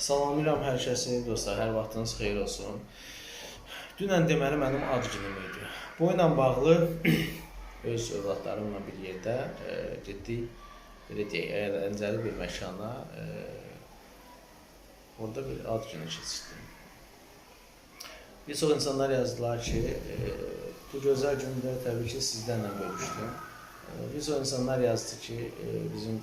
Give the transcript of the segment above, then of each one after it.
Salamlayıram hər kəsi, dostlar, hər vaxtınız xeyir olsun. Dünən deməli mənim ad günüm idi. Bu ilə bağlı öz övladlarımla bir yerdə e, getdik, belə deyək, əyləncəli bir məkana, e, orada bir ad günü keçirdim. Bir çox insanlar yazdılar ki, e, bu gözəl gündə təbii ki, sizlərlə bölüşdüm. E, bir çox insanlar yazdı ki, e, bizim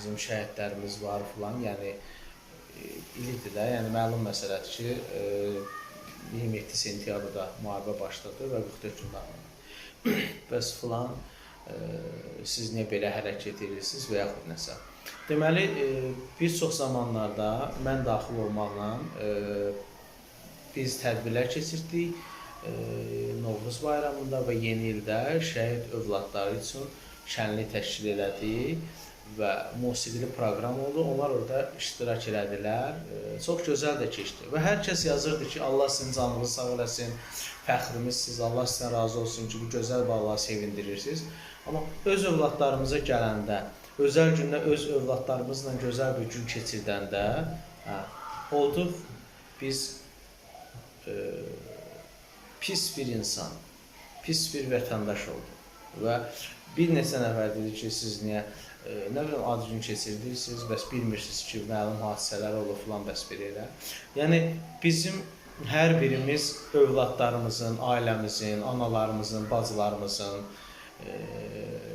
bizim şəhidlərimiz var filan, yəni e, bilikdir də, yəni məlum məsələdir ki, e, 27 sentyabrda müharibə başladı və 44 gün davam Bəs filan e, siz niyə belə hərəkət edirsiniz və yaxud nəsə. Deməli, e, bir çox zamanlarda mən daxil olmaqla e, biz tədbirlər keçirdik. E, Novruz bayramında və yeni ildə şəhid övladları üçün şənlik təşkil elədik və musiqili proqram oldu. Onlar orada iştirak elədilər. E, Çox gözəl də keçdi. Və hər kəs yazırdı ki, Allah sizin canınızı sağ eləsin, fəxrimizsiz, Allah sizdən razı olsun ki, bu gözəl bağları sevindirirsiniz. Amma öz övladlarımıza gələndə, özəl gündə öz övladlarımızla gözəl bir gün keçirdəndə, hə, olduq biz e, pis bir insan, pis bir vətəndaş olduq və bir neçə nəfər dedi ki, siz niyə e, nə bilim ad gün keçirdirsiniz, bəs bilmirsiniz ki, məlum hadisələr olub filan bəs belə. Yəni bizim hər birimiz övladlarımızın, ailəmizin, analarımızın, bacılarımızın e,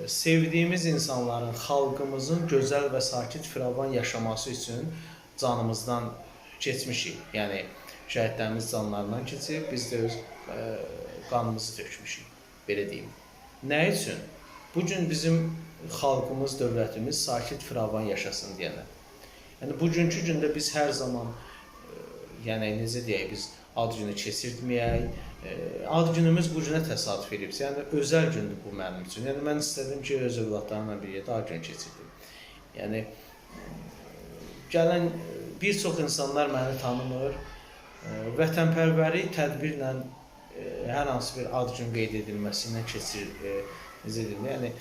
sevdiyimiz insanların, xalqımızın gözəl və sakit firavan yaşaması üçün canımızdan keçmişik. Yəni şəhidlərimiz canlarından keçib, biz də öz e, qanımızı tökmüşük, belə deyim. Nə üçün? Bu gün bizim xalqımız, dövlətimiz sakit firavan yaşasın deyənə. Yəni bugünkü gündə biz hər zaman e, yəni necə deyək, biz ad günü keçirtməyək. E, ad günümüz bu günə təsadüf edibsə, yəni özəl gündür bu mənim üçün. Yəni mən istədim ki, öz övladlarımla bir yerdə ad günü keçirdim. Yəni gələn bir çox insanlar məni tanımır. E, Vətənpərvəri tədbirlə e, hər hansı bir ad gün qeyd edilməsi ilə keçir, e, necə deyim, yəni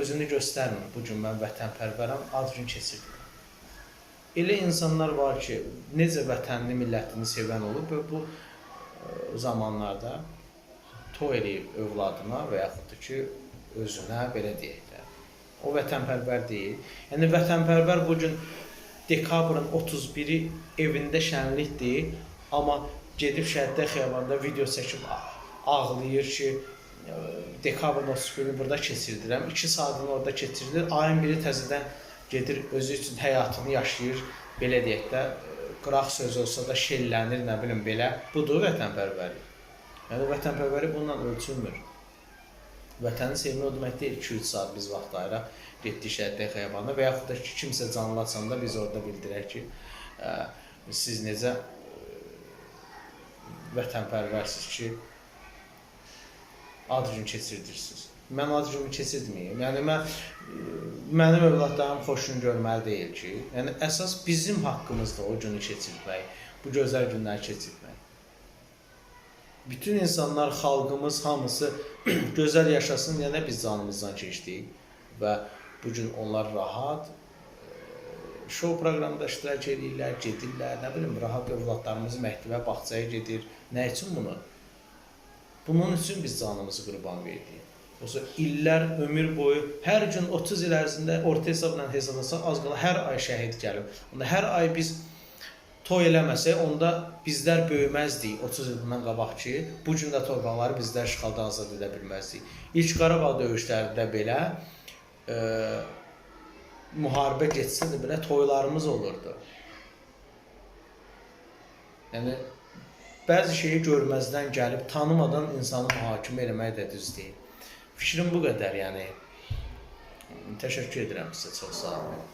özünü göstərmir. Bu gün mən vətənpərvərəm, ad gün keçirdim. Elə insanlar var ki, necə vətənini, millətini sevən olub və bu e, zamanlarda toy eləyib övladına və yaxud da ki, özünə belə deyək də. O vətənpərvər deyil. Yəni vətənpərvər bu gün dekabrın 31-i evində şənlikdir, amma gedib Şəhidlər xiyabanda video çəkib ağlayır ki, e, dekabrın 31-ni burada keçirdirəm. 2 saatını orada keçirilir. Ayın biri təzədən gedir özü üçün həyatını yaşayır. Belə deyək də e, qıraq söz olsa da şellənir, nə bilim belə. Budur vətənpərvərlik. Yəni vətənpərvərlik bununla ölçülmür. Vətəni sevmək o demək deyil 2-3 saat biz vaxt ayıraq, getdik Şəhidlər xiyabanda və yaxud da ki, kimsə canlı açanda biz orada bildirək ki, ə, siz necə vətənpərvərsiz ki, ad gün keçirdirsiniz. Mən ad günü keçirtməyim. Yəni mən ə, mənim övladlarım xoşunu görməli deyil ki, yəni əsas bizim haqqımızdır o günü keçirtmək, bu gözəl günləri keçirtmək. Bütün insanlar, xalqımız hamısı gözəl yaşasın deyə biz canımızdan keçdik və bu gün onlar rahat e, şou proqramında iştirak edirlər, gedirlər, nə bilim, rahat övladlarımız məktəbə, bağçaya gedir. Nə üçün bunu? Bunun üçün biz canımızı qurban verdik. Yoxsa illər, ömür boyu, hər gün 30 il ərzində orta hesabla hesablasaq az qala hər ay şəhid gəlib. Onda hər ay biz toy eləməsək, onda bizlər böyüməzdik 30 il bundan qabaq ki, bu gün də torpaqları bizlər işğaldan azad edə bilməzdik. İlk Qarabağ döyüşlərində belə e, müharibə getsə də belə toylarımız olurdu. Yəni bəzi şeyi görməzdən gəlib tanımadan insanı mühakimə eləmək də düz deyil. Fikrim bu qədər, yəni. Təşəkkür edirəm sizə, çox sağ olun.